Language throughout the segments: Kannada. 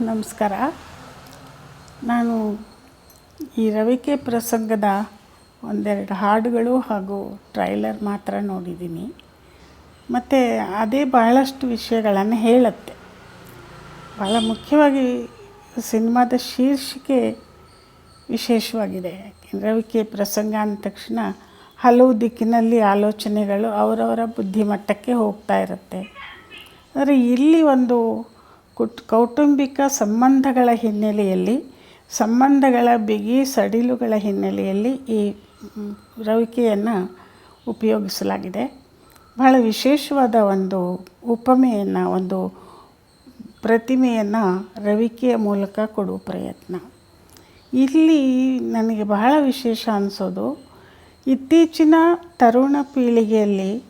ನಮಸ್ಕಾರ. ನಾನು ಈ ರವಿಕೆ ಪ್ರಸಂಗದ ಒಂದೆರಡು ಹಾಡುಗಳು ಹಾಗೂ ಟ್ರೈಲರ್ ಮಾತ್ರ ನೋಡಿದ್ದೀನಿ. ಮತ್ತು ಅದೇ ಬಹಳಷ್ಟು ವಿಷಯಗಳನ್ನು ಹೇಳುತ್ತೆ. ಭಾಳ ಮುಖ್ಯವಾಗಿ ಸಿನಿಮಾದ ಶೀರ್ಷಿಕೆ ವಿಶೇಷವಾಗಿದೆ. ರವಿಕೆ ಪ್ರಸಂಗ ಅಂದ ತಕ್ಷಣ ಹಲವು ದಿಕ್ಕಿನಲ್ಲಿ ಆಲೋಚನೆಗಳು ಅವರವರ ಬುದ್ಧಿಮಟ್ಟಕ್ಕೆ ಹೋಗ್ತಾ ಇರುತ್ತೆ. ಆದರೆ ಇಲ್ಲಿ ಒಂದು ಕುಟ್ ಕೌಟುಂಬಿಕ ಸಂಬಂಧಗಳ ಹಿನ್ನೆಲೆಯಲ್ಲಿ, ಸಂಬಂಧಗಳ ಬಿಗಿ ಸಡಿಲುಗಳ ಹಿನ್ನೆಲೆಯಲ್ಲಿ ಈ ರವಿಕೆಯನ್ನು ಉಪಯೋಗಿಸಲಾಗಿದೆ. ಬಹಳ ವಿಶೇಷವಾದ ಒಂದು ಉಪಮೆಯನ್ನು, ಒಂದು ಪ್ರತಿಮೆಯನ್ನು ರವಿಕೆಯ ಮೂಲಕ ಕೊಡುವ ಪ್ರಯತ್ನ. ಇಲ್ಲಿ ನನಗೆ ಬಹಳ ವಿಶೇಷ ಅನಿಸೋದು, ಇತ್ತೀಚಿನ ತರುಣ ಪೀಳಿಗೆಯಲ್ಲಿ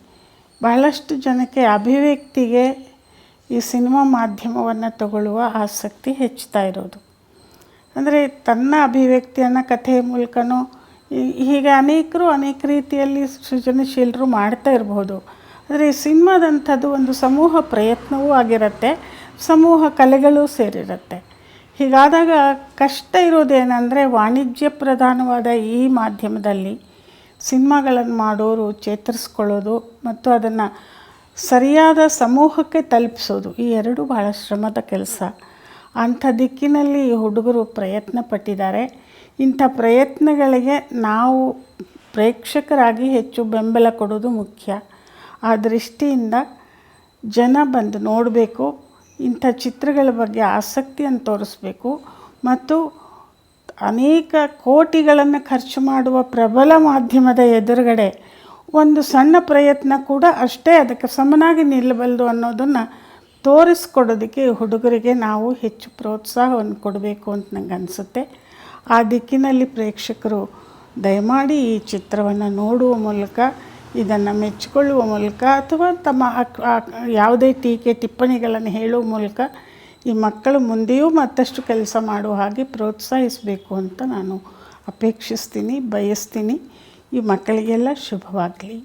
ಬಹಳಷ್ಟು ಜನಕ್ಕೆ ಅಭಿವ್ಯಕ್ತಿಗೆ ಈ ಸಿನಿಮಾ ಮಾಧ್ಯಮವನ್ನು ತಗೊಳ್ಳುವ ಆಸಕ್ತಿ ಹೆಚ್ಚುತ್ತಾ ಇರೋದು. ಅಂದರೆ ತನ್ನ ಅಭಿವ್ಯಕ್ತಿಯನ್ನು ಕಥೆಯ ಮೂಲಕನೂ ಹೀಗೆ ಅನೇಕರು ಅನೇಕ ರೀತಿಯಲ್ಲಿ ಸೃಜನಶೀಲರು ಮಾಡ್ತಾ ಇರಬಹುದು ಆದರೆ ಈ ಸಿನಿಮಾದಂಥದ್ದು ಒಂದು ಸಮೂಹ ಪ್ರಯತ್ನವೂ ಆಗಿರುತ್ತೆ, ಸಮೂಹ ಕಲೆಗಳೂ ಸೇರಿರುತ್ತೆ. ಹೀಗಾದಾಗ ಕಷ್ಟ ಇರೋದೇನೆಂದರೆ ವಾಣಿಜ್ಯ ಪ್ರಧಾನವಾದ ಈ ಮಾಧ್ಯಮದಲ್ಲಿ ಸಿನಿಮಾಗಳನ್ನು ಮಾಡೋರು, ಚೇತರಿಸ್ಕೊಳ್ಳೋದು ಮತ್ತು ಅದನ್ನು ಸರಿಯಾದ ಸಮೂಹಕ್ಕೆ ತಲುಪಿಸೋದು ಈ ಎರಡು ಬಹಳ ಶ್ರಮದ ಕೆಲಸ. ಅಂಥ ದಿಕ್ಕಿನಲ್ಲಿ ಹುಡುಗರು ಪ್ರಯತ್ನ ಪಟ್ಟಿದ್ದಾರೆ. ಇಂಥ ಪ್ರಯತ್ನಗಳಿಗೆ ನಾವು ಪ್ರೇಕ್ಷಕರಾಗಿ ಹೆಚ್ಚು ಬೆಂಬಲ ಕೊಡೋದು ಮುಖ್ಯ. ಆ ದೃಷ್ಟಿಯಿಂದ ಜನ ಬಂದು ನೋಡಬೇಕು, ಇಂಥ ಚಿತ್ರಗಳ ಬಗ್ಗೆ ಆಸಕ್ತಿಯನ್ನು ತೋರಿಸ್ಬೇಕು ಮತ್ತು ಅನೇಕ ಕೋಟಿಗಳನ್ನು ಖರ್ಚು ಮಾಡುವ ಪ್ರಬಲ ಮಾಧ್ಯಮದ ಎದುರುಗಡೆ ಒಂದು ಸಣ್ಣ ಪ್ರಯತ್ನ ಕೂಡ ಅಷ್ಟೇ ಅದಕ್ಕೆ ಸಮನಾಗಿ ನಿಲ್ಲಬಲ್ಲದು ಅನ್ನೋದನ್ನು ತೋರಿಸ್ಕೊಡೋದಕ್ಕೆ ಹುಡುಗರಿಗೆ ನಾವು ಹೆಚ್ಚು ಪ್ರೋತ್ಸಾಹವನ್ನು ಕೊಡಬೇಕು ಅಂತ ನಂಗೆ ಅನಿಸುತ್ತೆ. ಆ ದಿಕ್ಕಿನಲ್ಲಿ ಪ್ರೇಕ್ಷಕರು ದಯಮಾಡಿ ಈ ಚಿತ್ರವನ್ನು ನೋಡುವ ಮೂಲಕ, ಇದನ್ನು ಮೆಚ್ಚಿಕೊಳ್ಳುವ ಮೂಲಕ ಅಥವಾ ತಮ್ಮ ಯಾವುದೇ ಟೀಕೆ, ಟಿಪ್ಪಣಿಗಳನ್ನು ಹೇಳುವ ಮೂಲಕ ಈ ಮಕ್ಕಳು ಮುಂದೆಯೂ ಮತ್ತಷ್ಟು ಕೆಲಸ ಮಾಡುವ ಹಾಗೆ ಪ್ರೋತ್ಸಾಹಿಸಬೇಕು ಅಂತ ನಾನು ಅಪೇಕ್ಷಿಸ್ತೀನಿ, ಬಯಸ್ತೀನಿ. ಈ ಮಕ್ಕಳಿಗೆಲ್ಲ ಶುಭವಾಗಲಿ.